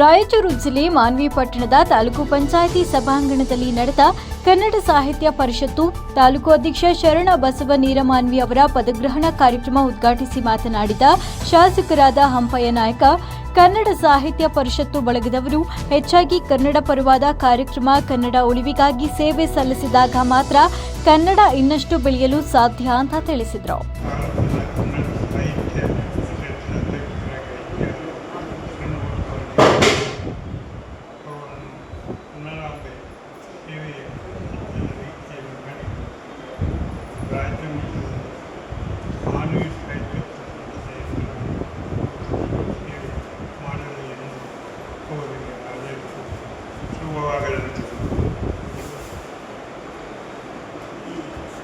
ರಾಯಚೂರು ಜಿಲ್ಲೆ ಮಾನ್ವಿ ಪಟ್ಟಣದ ತಾಲೂಕು ಪಂಚಾಯಿತಿ ಸಭಾಂಗಣದಲ್ಲಿ ನಡೆದ ಕನ್ನಡ ಸಾಹಿತ್ಯ ಪರಿಷತ್ತು ತಾಲೂಕು ಅಧ್ಯಕ್ಷ ಶರಣ ಬಸವ ನೀರಮಾನ್ವಿ ಅವರ ಪದಗ್ರಹಣ ಕಾರ್ಯಕ್ರಮ ಉದ್ಘಾಟಿಸಿ ಮಾತನಾಡಿದ ಶಾಸಕರಾದ ಹಂಪಯ್ಯ ನಾಯಕ, ಕನ್ನಡ ಸಾಹಿತ್ಯ ಪರಿಷತ್ತು ಬಳಗದವರು ಹೆಚ್ಚಾಗಿ ಕನ್ನಡ ಪರವಾದ ಕಾರ್ಯಕ್ರಮ, ಕನ್ನಡ ಉಳಿವಿಗಾಗಿ ಸೇವೆ ಸಲ್ಲಿಸಿದಾಗ ಮಾತ್ರ ಕನ್ನಡ ಇನ್ನಷ್ಟು ಬೆಳೆಯಲು ಸಾಧ್ಯ ಅಂತ ತಿಳಿಸಿದರು.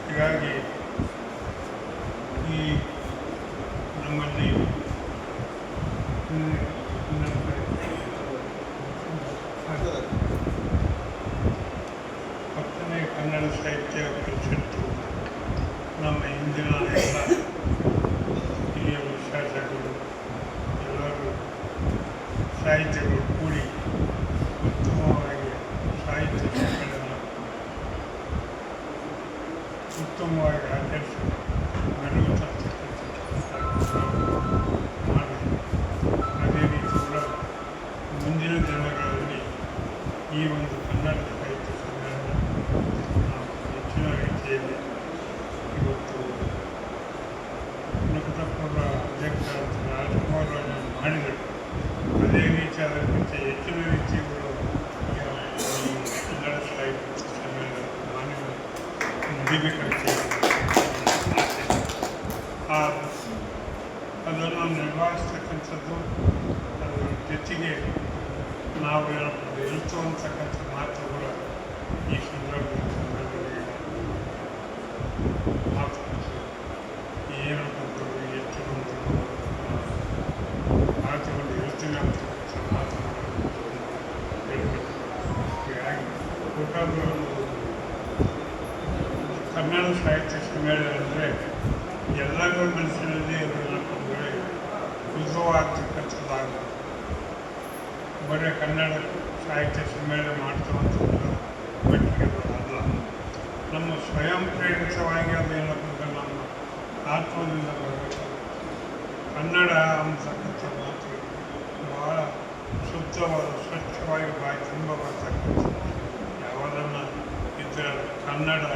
ಹೀಗಾಗಿ ಈ ನಮ್ಮಲ್ಲಿ ಕನ್ನಡ ಸಾಹಿತ್ಯ ಪರಿಷತ್ತು ನಮ್ಮ ಹಿಂದಿನ ಎಲ್ಲ ಹಿರಿಯ ಶಾಸಕರು ಎಲ್ಲರೂ ಸಾಹಿತ್ಯಗಳು ಕೂಡಿ ಉತ್ತಮವಾಗಿ ಸಾಹಿತ್ಯ ಉತ್ತಮವಾಗಿ ಆಚರಿಸಿ ಮೆರುಗು ತರ್ತಕ್ಕಂಥ ಮಾಡಿ ಅದೇ ರೀತಿ ಕೂಡ ಮುಂದಿನ ದಿನಗಳಲ್ಲಿ ಈ ಒಂದು ಕನ್ನಡ ಸಾಹಿತ್ಯ ಸಮ್ಮೇಳನ ನಾವು ಹೆಚ್ಚಿನ ರೀತಿಯಲ್ಲಿ ಇವತ್ತು ನಕಟಪುರ ಅಧ್ಯಕ್ಷ ರಾಜ್ಕುಮಾರ್ ಅವರು ಮಾಡಿದರು ಅದೇ ರೀತಿ ಅದರ ಜೊತೆ ಹೆಚ್ಚಿನ ರೀತಿಗಳು ಮಾನವ ನಡಿಬೇಕಂತ ಆ, ಅದನ್ನು ನಿರ್ವಹಿಸ್ತಕ್ಕಂಥದ್ದು ಅದರ ಜೊತೆಗೆ ನಾವು ಹೇಳ್ಬೋದು ಇರುತ್ತು ಅಂತಕ್ಕಂಥ ಮಾತುಗಳ ಒಟ್ಟಾರೆ ಕನ್ನಡ ಸಾಹಿತ್ಯ ಸಮ್ಮೇಳನ ಅಂದರೆ ಎಲ್ಲರ ಮನಸ್ಸಿನಲ್ಲಿ ಉದ್ಭವ ಆಗ್ತಕ್ಕಂಥದ್ದಾಗಬೇಕು ಬರೀ ಕನ್ನಡ ಸಾಹಿತ್ಯ ಸಮ್ಮೇಳನ ಮಾಡ್ತಕ್ಕಂಥದ್ದು ಮಟ್ಟಿಗೆ ಅಲ್ಲ ನಮ್ಮ ಸ್ವಯಂ ಪ್ರೇರಿತವಾಗಿ ಅದೇನಪ್ಪ ಅಂದ್ರೆ ನಮ್ಮ ಆತ್ಮದಿಂದ ಬರಬೇಕು. ಕನ್ನಡ ಅಂತಕ್ಕಂಥ ಮಾತು ಭಾಳ ಶುದ್ಧವಾದ, ಸ್ವಚ್ಛವಾಗಿ ಬಾಯಿ ತುಂಬ ಬರ್ತಕ್ಕಂಥ ಕನ್ನಡ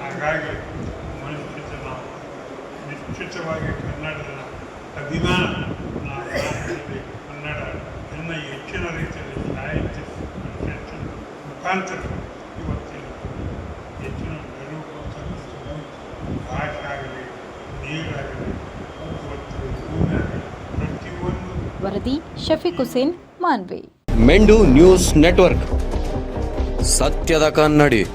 ಹಾಗಾಗಿ ಮನುಷ್ಯತೆ ನಾವು ನಿಶ್ಚಿತವಾಗಿ ಕನ್ನಡದ ಅಭಿಮಾನ. ನಾವು ಕನ್ನಡ ಇನ್ನು ಹೆಚ್ಚಿನ ರೀತಿಯಲ್ಲಿ ಸಾಹಿತ್ಯ ಮುಖಾಂತರ ಇವತ್ತಿನ ಹೆಚ್ಚಿನ ನೆರವು ಕೊಡ್ತಕ್ಕಂಥದ್ದು ಭಾಷೆ ಆಗಲಿ ನೀರಾಗಲಿ ಇವತ್ತು ಭೂಮಿ ಆಗಲಿ ಪ್ರತಿಯೊಂದು ವರದಿ ಶಫೀಕ್ ಹುಸೇನ್ ಮಾನ್ವಿ. ಮೆಂಡು ನ್ಯೂಸ್ ನೆಟ್ವರ್ಕ್. ಸತ್ಯದ ಕನ್ನಡಿ.